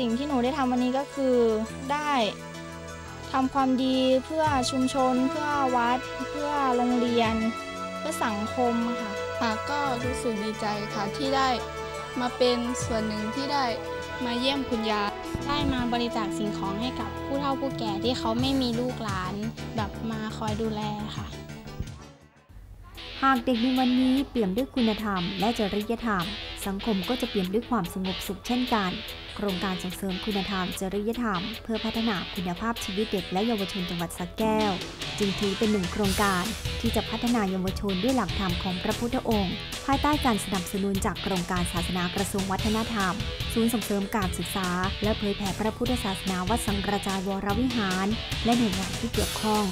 สิ่งที่หนูได้ทำวันนี้ก็คือได้ทำความดีเพื่อชุมชน เพื่อวัด เพื่อโรงเรียน เพื่อสังคมค่ะค่ะก็รู้สึกดีใจค่ะที่ได้มาเป็นส่วนหนึ่งที่ได้มาเยี่ยมคุณยายได้มาบริจาคสิ่งของให้กับผู้เฒ่าผู้แก่ที่เขาไม่มีลูกหลาน แบบมาคอยดูแลค่ะ หากเด็กในวันนี้เปี่ยมด้วยคุณธรรมและจริยธรรม สังคมก็จะเปลี่ยมด้วยความสงบสุขเช่นกัน โครงการส่งเสริมคุณธรรม จริยธรรม เพื่อพัฒนาคุณภาพชีวิตเด็กและเยาวชนจังหวัดสระแก้ว จึงถือเป็นหนึ่งโครงการที่จะพัฒนาเยาวชนด้วยหลักธรรมของพระพุทธองค์ ภายใต้การสนับสนุนจากกรมการศาสนากระทรวงวัฒนธรรม ศูนย์ส่งเสริมการศึกษา และเผยแผ่พระพุทธศาสนาวัดสังกระจายวรวิหาร และหน่วยงานที่เกี่ยวข้อง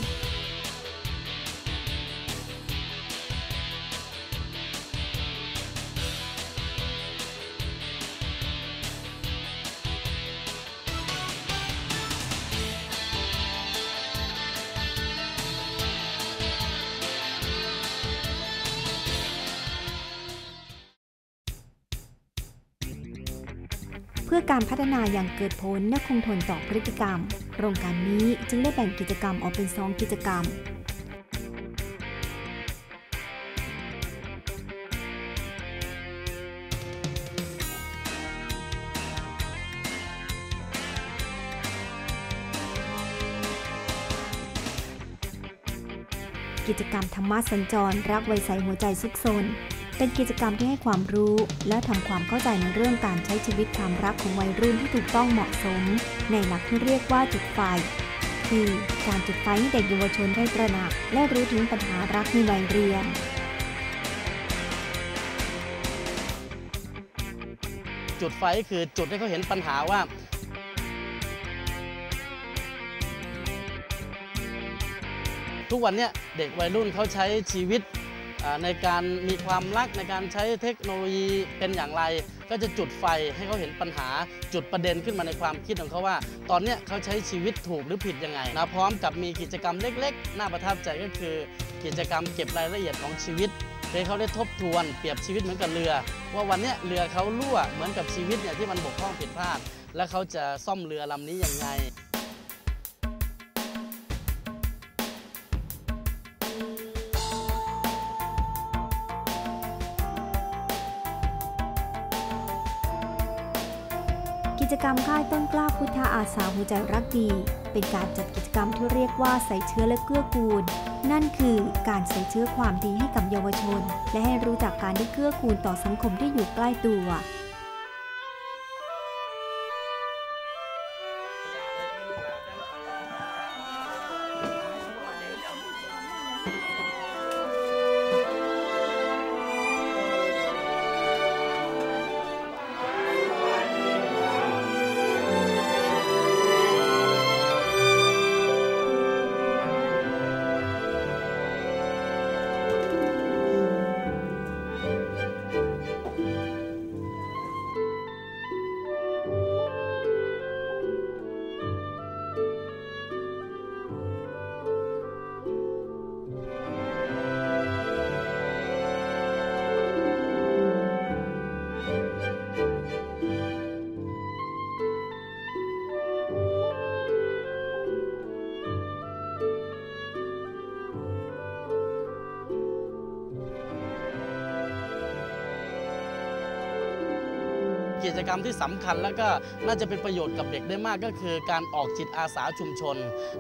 เพื่อการพัฒนาอย่างเกิดผลและคงทนต่อพฤติกรรม โครงการนี้จึงได้แบ่งกิจกรรมออกเป็นสองกิจกรรมกิจกรรมธรรมะสัญจร รักไวใสหัวใจซุกซน เป็นกิจกรรมที่ให้ความรู้ และทำความเข้าใจในเรื่องการใช้ชีวิตความรักของวัยรุ่นที่ถูกต้องเหมาะสม ในหลักที่เรียกว่าจุดไฟ คือการจุดไฟให้เด็กเยาวชนได้ตระหนัก และรู้ถึงปัญหารักในวัยเรียนจุดไฟคือจุดให้เขาเห็นปัญหาว่า ทุกวันเนี้ยเด็กวัยรุ่นเขาใช้ชีวิต ในการมีความรักในการใช้เทคโนโลยีเป็นอย่างไร ก็จะจุดไฟให้เขาเห็นปัญหาจุดประเด็นขึ้นมาในความคิดของเขาว่า ตอนนี้เขาใช้ชีวิตถูกหรือผิดยังไงนะพร้อมกับมีกิจกรรมเล็ก ๆ น่าประทับใจก็คือ กิจกรรมเก็บรายละเอียดของชีวิตให้เขาได้ทบทวนเปรียบชีวิตเหมือนกับเรือ ว่าวันนี้เรือเขารั่วเหมือนกับชีวิตเนี่ยที่มันบกพร่องผิดพลาด แล้วเขาจะซ่อมเรือลำนี้ยังไง จกรรมค่ายต้นกล้าพุทธาอาสาหัวใจรักดี เป็นการจัดกิจกรรมที่เรียกว่าใส่เชื้อและเกื้อกูล นั่นคือการใส่เชื้อความดีให้กับเยาวชน และให้รู้จักการได้เกื้อกูลต่อสังคมที่อยู่ใกล้ตัว กิจกรรมที่สำคัญแล้วก็น่าจะเป็นประโยชน์กับเด็กได้มากก็คือ การออกจิตอาสาชุมชน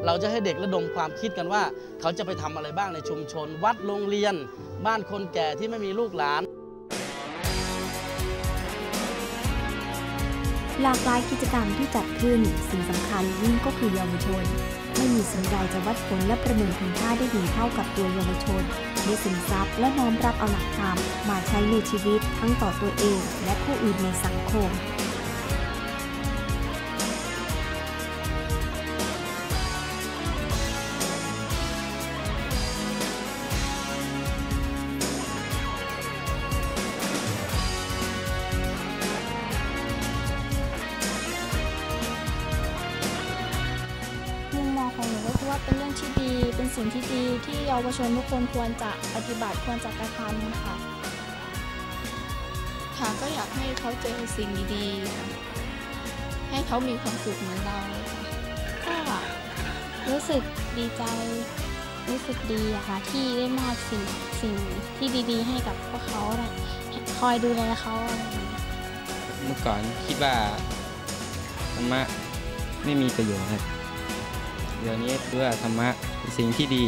เราจะให้เด็กระดมความคิดกันว่า เขาจะไปทำอะไรบ้างในชุมชน วัดโรงเรียน บ้านคนแก่ที่ไม่มีลูกหลาน หลากหลายกิจกรรมที่จัดขึ้น สิ่งสำคัญยิ่งก็คือเยาวชน ไม่มีสิ่งใดจะวัดผลและประเมินคุณค่าได้ดีเท่ากับตัวเยาวชนได้ซึมซับและน้อมรับเอาหลักธรรมมาใช้ในชีวิตทั้งต่อตัวเองและผู้อื่นในสังคม สิ่งที่ดีที่เยาวชนทุกคนควรจะปฏิบัติควรจะกระทำค่ะ ค่ะก็อยากให้เขาเจอสิ่งดีๆค่ะให้เขามีความสุขเหมือนเราค่ะก็รู้สึกดีใจรู้สึกดีอะค่ะที่ได้มอบสิ่งสิ่งที่ดีๆ ให้กับพวกเขานะคอยดูแลเขาอะไรอย่างเงี้ยเมื่อก่อนคิดว่าธรรมะไม่มีประโยชน์ครับ เดี๋ยวนี้เพื่อธรรมะเป็นสิ่งที่ดี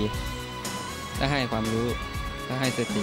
และให้ความรู้และให้สติ